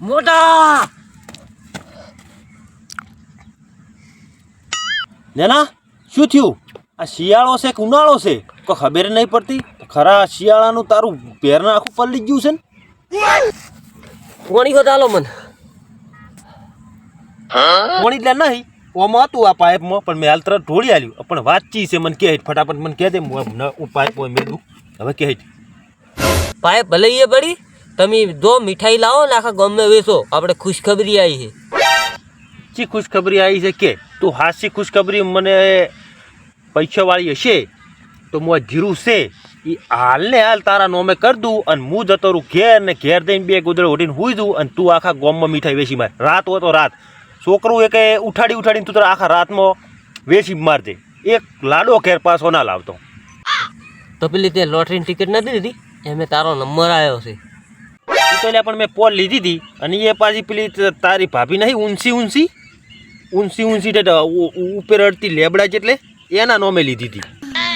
મોટા! નેના શું થયું? આ શિયાળો છે કે ઉનાળો છે? કોઈ ખબર નહીં પડતી? ખરા શિયાળાનું તારું પેરના આખું પલળી ગયું છે ને? કોણી ગયો ચાલો મન. કોણી એટલે નહીં ઓમાં હતું આ પાઇપમાં પણ મેં હાલ તરત ઢોળી આલ્યું. પણ વાતચી છે મને કહે ફટાફટ મને કહે દે હું પાઇપ મેં હવે કહે પાઇપ ભલે એ પડી? તમે જો મીઠાઈ લાવો ને આખા ગામમાં વેચો આપણે ખુશખબરી આવી છે. ચી ખુશખબરી આવી છે કે? તું હાસી ખુશખબરી મને પૈસાવાળી હશે? તો હું જીરું છે એ હાલ ને હાલ તારા નોમે કરી દઉં અને હું જતો રહું ઘેર ને ઘેર દઈને બે ગુદરે ઉઠીને હુઈ દઉં અને તું આખા ગોમમાં મીઠાઈ વેચી માર. રાત હોય તો રાત. છોકરું એ કે ઉઠાડી ઉઠાડીને તું તારા આખા રાતમાં વેચી મારજે એક લાડો ઘેર પાછો ના લાવતો. તો પેલી તે લોટરીની ટિકિટ નથી દીધી એમે તારો નંબર આવ્યો છે. તો લ્યા પણ મેં પોલ લીધી હતી અને એ પાછી પેલી તારી ભાભી નહીં ઊંસી ઊંસી ઊંસી ઉ- ઉપર અડતી લેબડા જેટલે એના નોમે લીધી હતી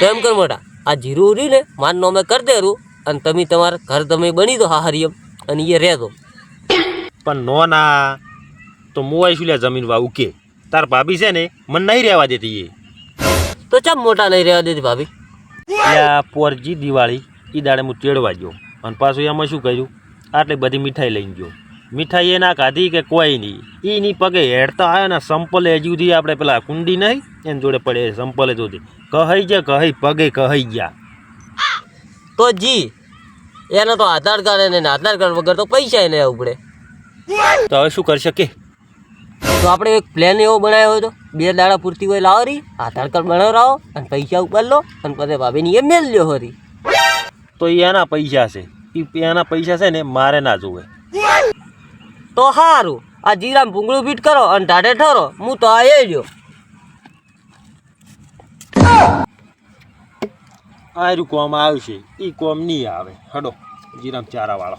તો એમ કર મોટા આ જીરું રહ્યું ને માન નોમે કરી દેરું અને તમે તમારા ઘર તમે બની દો હાહરિયમ અને એ રહેતો પણ નો ના તો મોવાઈ શું લ્યા જમીન વાવું કે? તાર ભાભી છે ને મને નહીં રહેવા દેતી એ. તો ચમ મોટા નહીં રહેવા દેતી ભાભી. ત્યાં પોરજી દિવાળી એ દાડે હું તેડવા ગયો. અને પાછું એમાં શું કર્યું? આટલી બધી મીઠાઈ લઈને ગયો. મીઠાઈ એ ના ખાધી કે કોઈ નહીં. એની પગે હેડતા આવ્યા ને સંપલે હજી સુધી આપણે પેલા કુંડી નહીં એની જોડે પડે સંપલે જોતી કહી ગયા કહી પગે કહી ગયા. તો જી એને તો આધાર કાર્ડ એને આધાર કાર્ડ વગર તો પૈસા એને ઉપડે. પડે તો હવે શું કરી શકે તો આપણે એક પ્લાન એવો બનાવ્યો હતો. બે દાડા પૂરતી હોય લાવો રહી આધાર કાર્ડ બનાવરાવો અને પૈસા ઉપર લો અને પછી ભાભીની એ મેલ લ્યો હરી. તો એના પૈસા છે. એના પૈસા છે ને મારે ના જોવે. તો સારું આ જીરામ ભૂંગળું બીટ કરો અને ઢાઢે ઠરો, હું તો આવી ગયો રૂ કોમ આવશે એ કોમ નહીં આવે. હડો, જીરામ ચારા વાળો